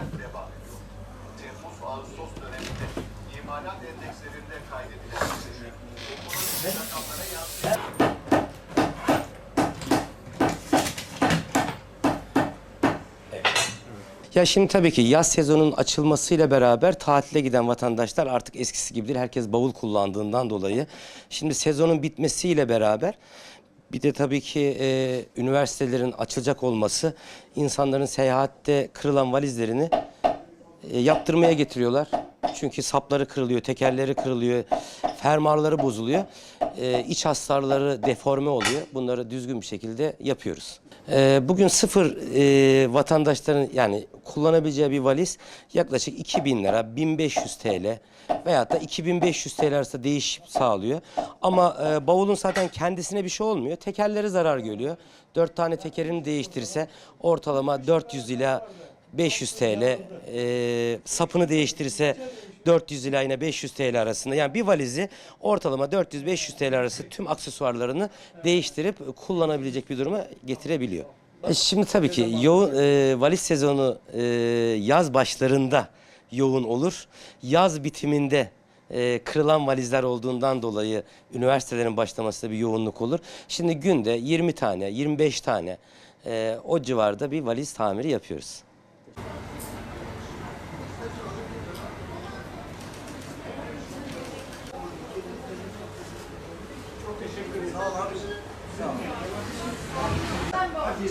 sert devam ediyor. Temmuz-Ağustos döneminde imalat endekslerinde kaydedilen rakamlara yansıyor. Ya şimdi tabii ki yaz sezonunun açılmasıyla beraber tatile giden vatandaşlar artık eskisi gibi değil. Herkes bavul kullandığından dolayı. Şimdi sezonun bitmesiyle beraber bir de tabii ki e, üniversitelerin açılacak olması insanların seyahatte kırılan valizlerini e, yaptırmaya getiriyorlar. Çünkü sapları kırılıyor, tekerleri kırılıyor, fermuarları bozuluyor. E, iç hasarları deforme oluyor. Bunları düzgün bir şekilde yapıyoruz. E, bugün sıfır e, vatandaşların yani kullanabileceği bir valiz yaklaşık 2000 lira, 1500 TL veyahut da 2500 TL arasında değişim sağlıyor. Ama e, bavulun zaten kendisine bir şey olmuyor. Tekerleri zarar görüyor. 4 tane tekerini değiştirirse ortalama 400 ila 500 TL, e, sapını değiştirirse 400 ila yine 500 TL arasında. Yani bir valizi ortalama 400-500 TL arası tüm aksesuarlarını değiştirip kullanabilecek bir duruma getirebiliyor. E, Şimdi tabii ki yoğun e, valiz sezonu e, yaz başlarında yoğun olur. Yaz bitiminde e, kırılan valizler olduğundan dolayı üniversitelerin başlamasında bir yoğunluk olur. Şimdi günde 20 tane, 25 tane e, o civarda bir valiz tamiri yapıyoruz. Sağ ol abi. Sağ ol. Hadi,